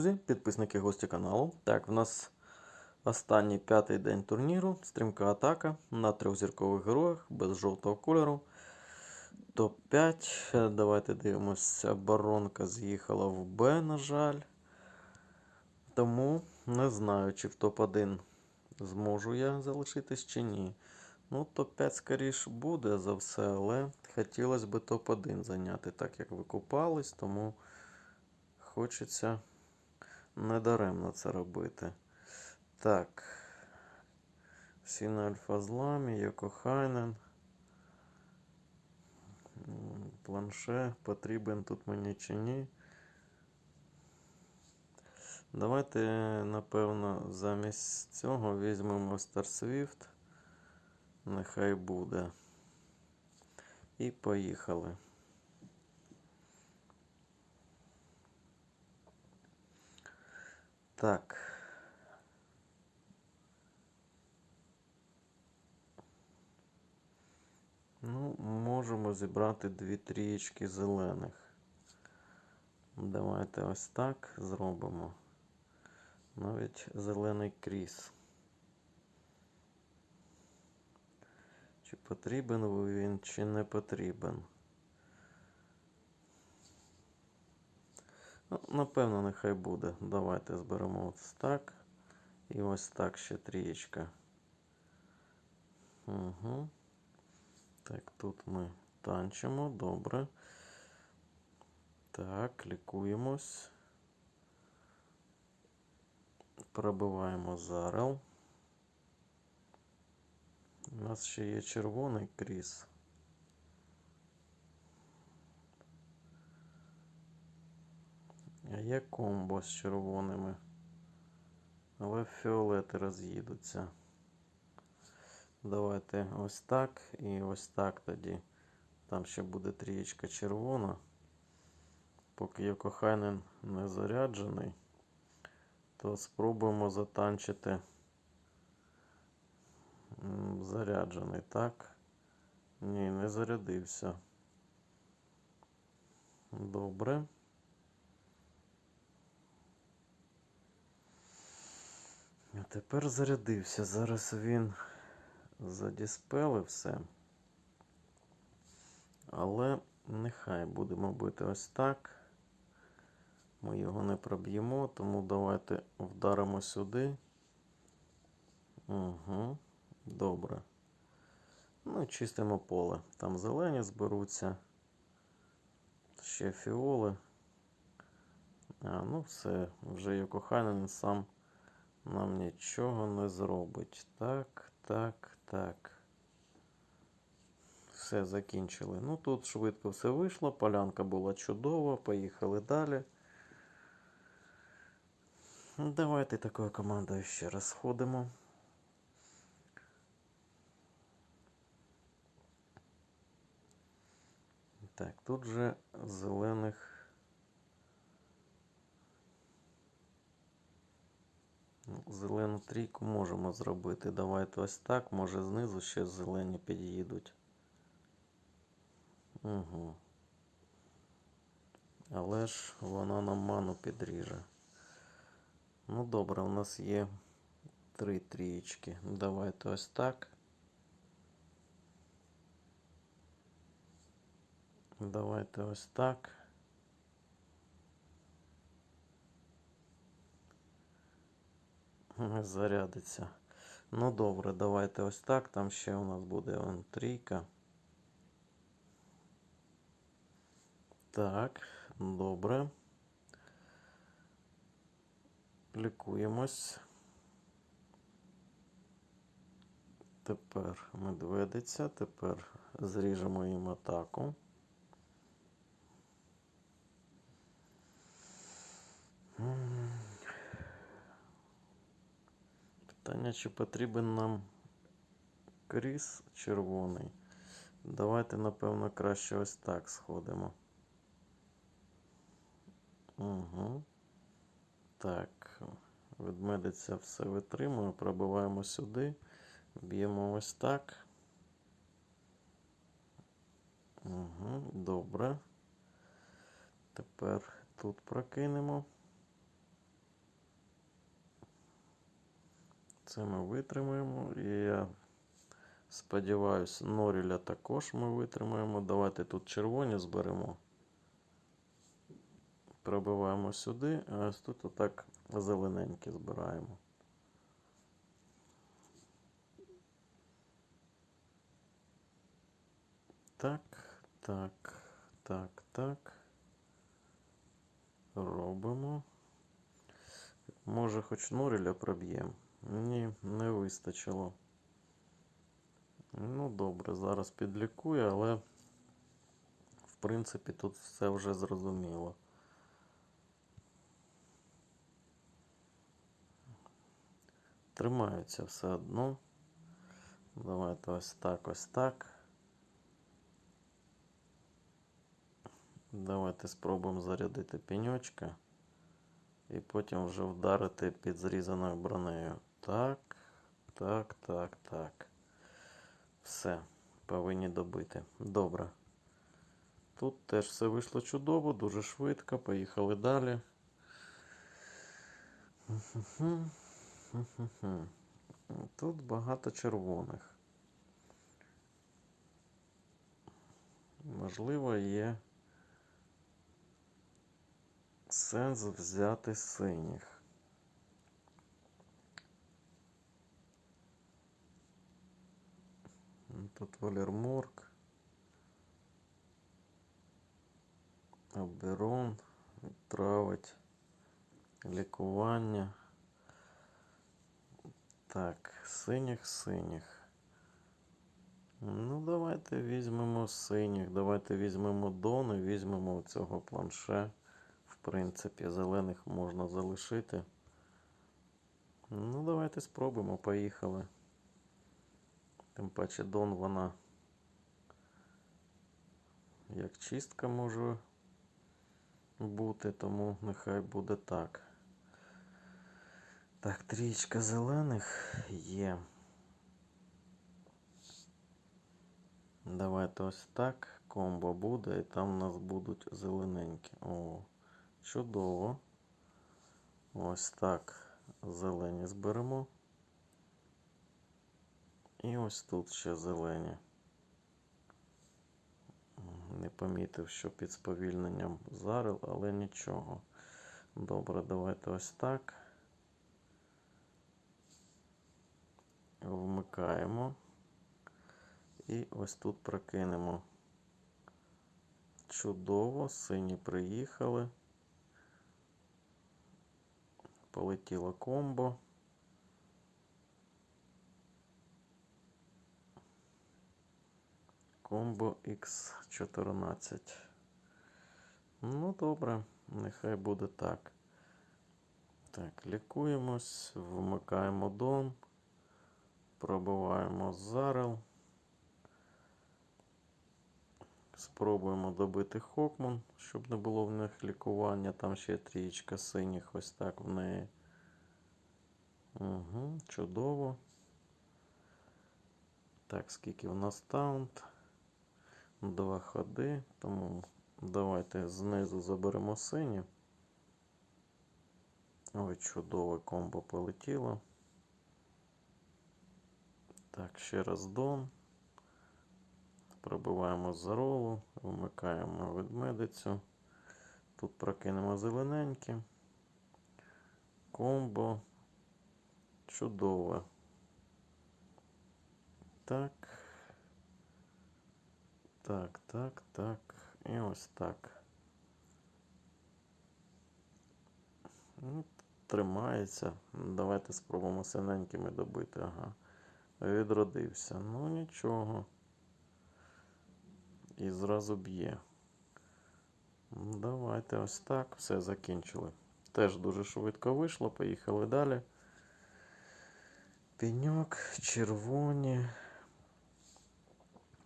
друзі, підписники гості каналу. Так, в нас останній п'ятий день турніру. Стрімка атака на трьохзіркових героях без жовтого кольору. Топ-5. Давайте дивимося. Оборонка з'їхала в Б, на жаль. Тому не знаю, чи в топ-1 зможу я залишитись чи ні. Ну, топ-5 скоріше буде за все, але хотілося б топ-1 зайняти, так як викупались, тому хочеться недаремно це робити. Так. Всі на альфа-зламі, Йокохайнен. Планше потрібен тут мені чи ні. Давайте, напевно, замість цього візьмемо Star Нехай буде. І поїхали. Так. Ну, можемо зібрати дві трієчки зелених. Давайте ось так зробимо. Навіть зелений кріс. Чи потрібен він, чи не потрібен. Ну, напевно, нехай буде. Давайте зберемо ось так. І ось так ще трієчка. Угу. Так, тут ми танчимо, добре. Так, лікуємось. Пробиваємо зарел. У нас ще є червоний кріс. А є комбо з червоними. Але фіолети роз'їдуться. Давайте ось так і ось так тоді. Там ще буде трієчка червона. Поки Йокохайнен не заряджений, то спробуємо затанчити заряджений, так? Ні, не зарядився. Добре. Тепер зарядився. Зараз він задіспелив все. Але нехай будемо бити ось так. Ми його не проб'ємо, тому давайте вдаримо сюди. Угу. Добре. Ну чистимо поле. Там зелені зберуться. Ще фіоли. А, ну все, вже Йокохайнен сам нам нічого не зробить. Так, так, так. Все, закінчили. Ну тут швидко все вийшло. Полянка була чудова. Поїхали далі. Давайте такою командою ще раз сходимо. Так, тут же зелених. Ну, Зелену трійку можемо зробити. Давайте ось так. Може знизу ще зелені під'їдуть. Угу. Але ж вона нам ману підріже. Ну добре, у нас є три трієчки. Давайте ось так. Давайте ось так. Зарядиться. Ну добре, давайте ось так. Там ще у нас буде он трійка. Так, добре. Лікуємось. Тепер медведиця. Тепер зріжемо їм атаку. М. Питання, чи потрібен нам кріс червоний? Давайте, напевно, краще ось так сходимо. Угу. Так, ведмедиця все витримує, пробиваємо сюди, б'ємо ось так. Угу, добре. Тепер тут прокинемо. Це ми витримаємо. І я сподіваюся, Норіля також ми витримаємо. Давайте тут червоні зберемо. Пробиваємо сюди, а ось тут отак зелененькі збираємо. Так, так, так, так. Робимо. Може, хоч Норіля проб'ємо. Ні, не вистачило. Ну, добре, зараз підлікую, але в принципі тут все вже зрозуміло. Тримаються все одно. Давайте ось так, ось так. Давайте спробуємо зарядити пеньочка. І потім вже вдарити під зрізаною бронею. Так, так, так, так. Все, повинні добити. Добре. Тут теж все вийшло чудово, дуже швидко. Поїхали далі. Тут багато червоних. Можливо, є сенс взяти синіх. Ну, Тут Валерморг. Оберон. Травить. Лікування. Так, синіх, синіх. Ну, давайте візьмемо синіх. Давайте візьмемо Дон і візьмемо цього планше. В принципі, зелених можна залишити. Ну, давайте спробуємо. Поїхали. Тим паче Дон вона як чистка може бути, тому нехай буде так. Так, трічка зелених є. Давайте ось так. Комбо буде, і там у нас будуть зелененькі. О, чудово. Ось так. Зелені зберемо. І ось тут ще зелені. Не помітив, що під сповільненням зарил, але нічого. Добре, давайте ось так. Вмикаємо. І ось тут прокинемо. Чудово, сині приїхали. Полетіло комбо. Комбо X14. Ну, добре, нехай буде так. Так, лікуємось, вмикаємо дон, пробиваємо зарел. Спробуємо добити Хокман, щоб не було в них лікування. Там ще трієчка синіх, ось так в неї. Угу, чудово. Так, скільки в нас таунт? Два ходи, тому давайте знизу заберемо сині. Ой, чудове комбо полетіло. Так, ще раз дон. Пробиваємо заролу, вмикаємо ведмедицю. Тут прокинемо зелененьке. Комбо. Чудове. Так. Так, так, так. І ось так. Ну, Тримається. Давайте спробуємо синенькими добити. Ага. Відродився. Ну нічого. І зразу б'є. Давайте ось так. Все закінчили. Теж дуже швидко вийшло. Поїхали далі. Пеньок, червоні.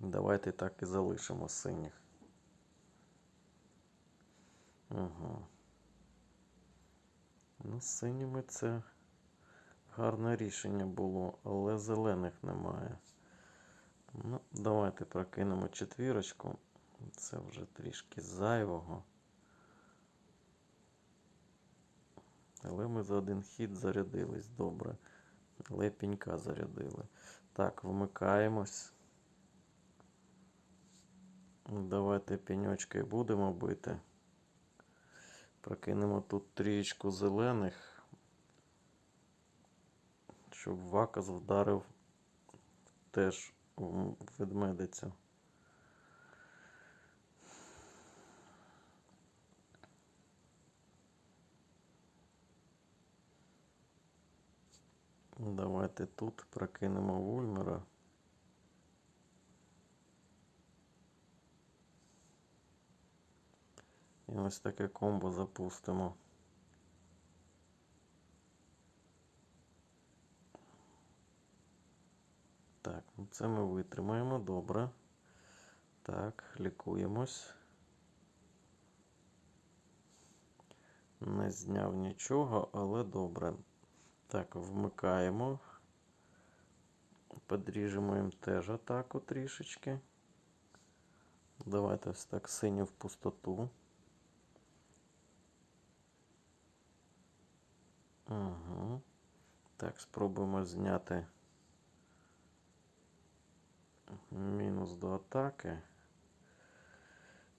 Давайте так і залишимо синіх. Угу. Ну, синіми це гарне рішення було, але зелених немає. Ну, давайте прокинемо четвірочку. Це вже трішки зайвого. Але ми за один хід зарядились добре. Але пінька зарядили. Так, вмикаємось. Давайте піньочки будемо бити. Прокинемо тут трієчку зелених. Щоб Вакас вдарив теж в ведмедицю. Давайте тут прокинемо Вульмера. І ось таке комбо запустимо. Так, ну це ми витримаємо, добре. Так, лікуємось. Не зняв нічого, але добре. Так, вмикаємо. Подріжемо їм теж атаку трішечки. Давайте ось так синю в пустоту. Угу. Так, спробуємо зняти мінус до атаки.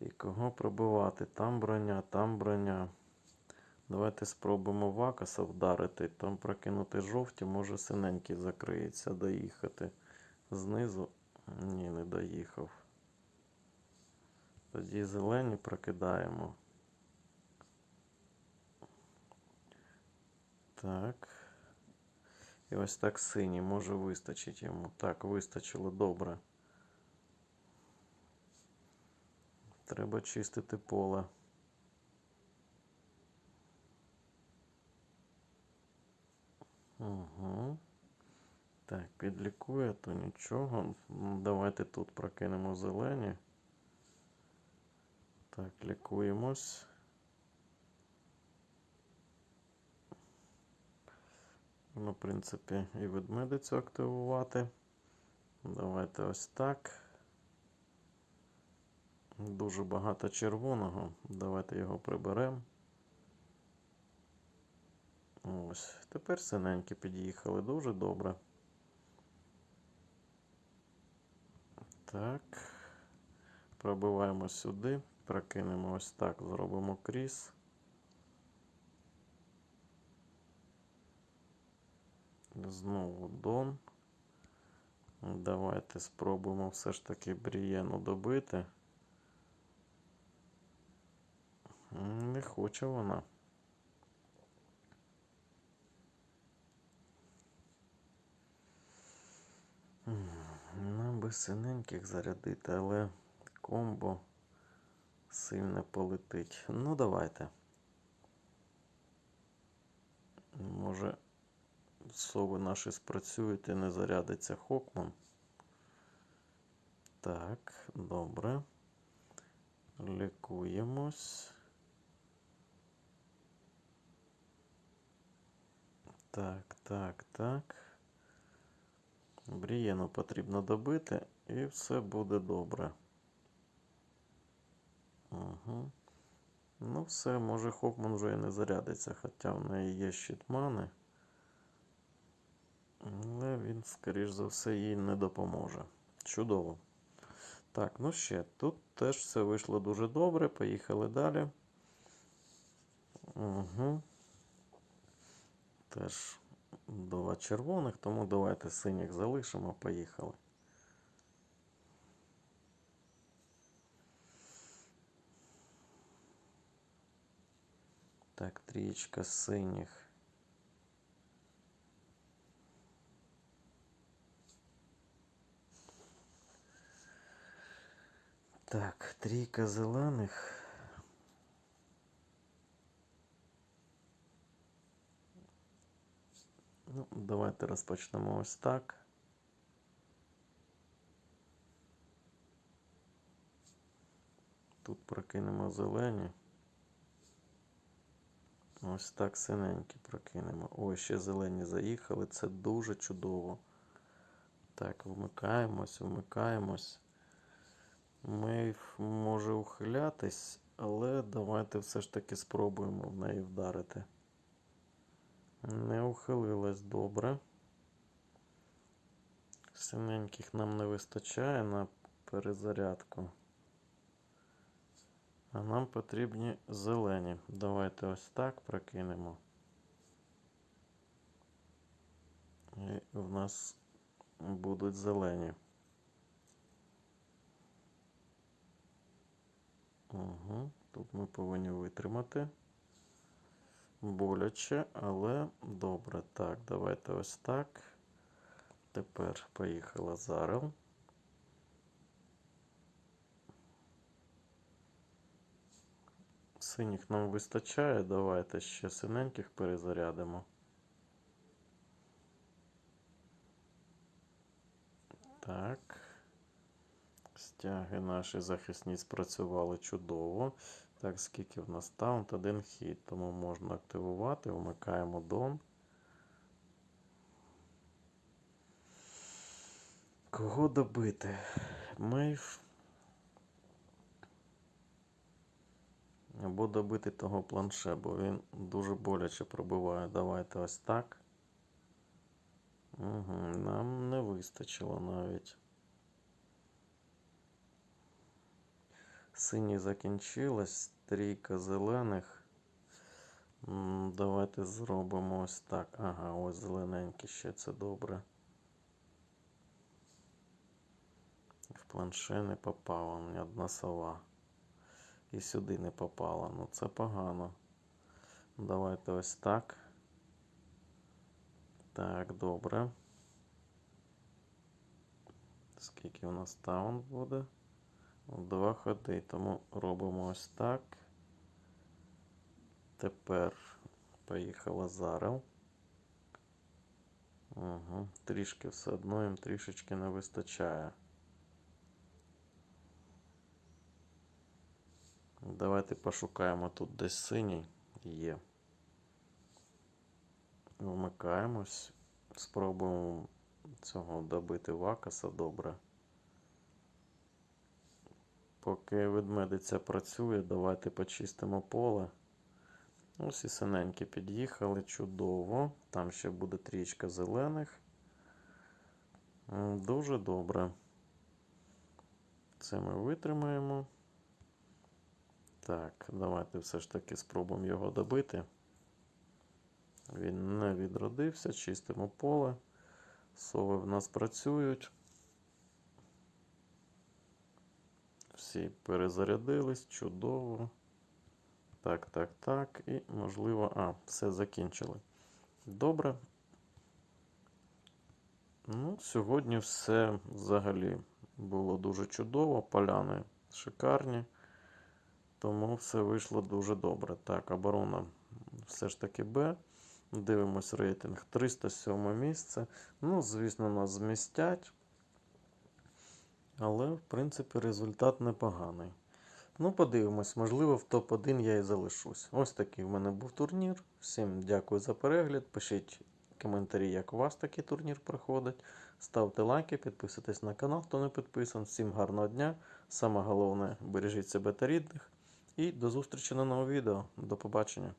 І кого пробивати? Там броня, там броня. Давайте спробуємо Вакаса вдарити. Там прокинути жовті, може синенький закриється, доїхати. Знизу. Ні, не доїхав. Тоді зелені прокидаємо. Так. І ось так синій, може вистачить йому. Так, вистачило добре. Треба чистити поле. Угу. Так, підлікує, то нічого. Давайте тут прокинемо зелені. Так, лікуємось. Ну, в принципі, і ведмедицю активувати. Давайте ось так. Дуже багато червоного. Давайте його приберемо. Ось. Тепер синенькі під'їхали. Дуже добре. Так. Пробиваємо сюди. Прокинемо ось так. Зробимо кріс. Знову Дон. Давайте спробуємо все ж таки Брієну добити. Не хоче вона. Нам би синеньких зарядити, але комбо сильно полетить. Ну, давайте. Може, сови наші спрацюють і не зарядиться Хокман. Так, добре. Лікуємось. Так, так, так. Брієну потрібно добити і все буде добре. Угу. Ну, все, може Хокман вже і не зарядиться, хоча в неї є щитмани. Але він, скоріш за все, їй не допоможе. Чудово. Так, ну ще, тут теж все вийшло дуже добре. Поїхали далі. Угу. Теж два червоних, тому давайте синіх залишимо, поїхали. Так, трієчка синіх. Так, трійка зелених. Ну, давайте розпочнемо ось так. Тут прокинемо зелені. Ось так синенькі прокинемо. Ой, ще зелені заїхали. Це дуже чудово. Так, вмикаємось, вмикаємось. Мейв може ухилятись, але давайте все ж таки спробуємо в неї вдарити. Не ухилилась добре. Синеньких нам не вистачає на перезарядку. А нам потрібні зелені. Давайте ось так прокинемо. І в нас будуть зелені. Угу. Тут ми повинні витримати. Боляче, але добре. Так, давайте ось так. Тепер поїхала Зарел. Синіх нам вистачає. Давайте ще синеньких перезарядимо. Так. Стяги наші захисні спрацювали чудово. Так, скільки в нас таунт? Один хід, тому можна активувати. Вмикаємо Дон. Кого добити? Мейв. Або добити того планше, бо він дуже боляче пробиває. Давайте ось так. Угу, нам не вистачило навіть. Сині закінчилось, трійка зелених. Давайте зробимо ось так. Ага, ось зелененькі ще це добре. В планше не попала ні одна сова. І сюди не попала. Ну це погано. Давайте ось так. Так, добре. Скільки у нас таун буде? Два ходи, тому робимо ось так. Тепер поїхала Зарел. Угу. Трішки все одно їм трішечки не вистачає. Давайте пошукаємо тут десь синій. Є. Вмикаємось. Спробуємо цього добити вакаса добре. Поки ведмедиця працює, давайте почистимо поле. Ось і синенькі під'їхали. Чудово. Там ще буде трічка зелених. Дуже добре. Це ми витримаємо. Так, давайте все ж таки спробуємо його добити. Він не відродився, чистимо поле. Сови в нас працюють. Всі перезарядились, чудово. Так, так, так. І можливо. А, все закінчили. Добре. Ну, сьогодні все взагалі було дуже чудово. Поляни шикарні. Тому все вийшло дуже добре. Так, оборона все ж таки Б. Дивимось рейтинг 307 місце. Ну, звісно, нас змістять. Але, в принципі, результат непоганий. Ну, подивимось, можливо, в топ-1 я і залишусь. Ось такий в мене був турнір. Всім дякую за перегляд. Пишіть коментарі, як у вас такий турнір проходить. Ставте лайки, підписуйтесь на канал, хто не підписаний. Всім гарного дня. Саме головне, бережіть себе та рідних. І до зустрічі на новому відео. До побачення.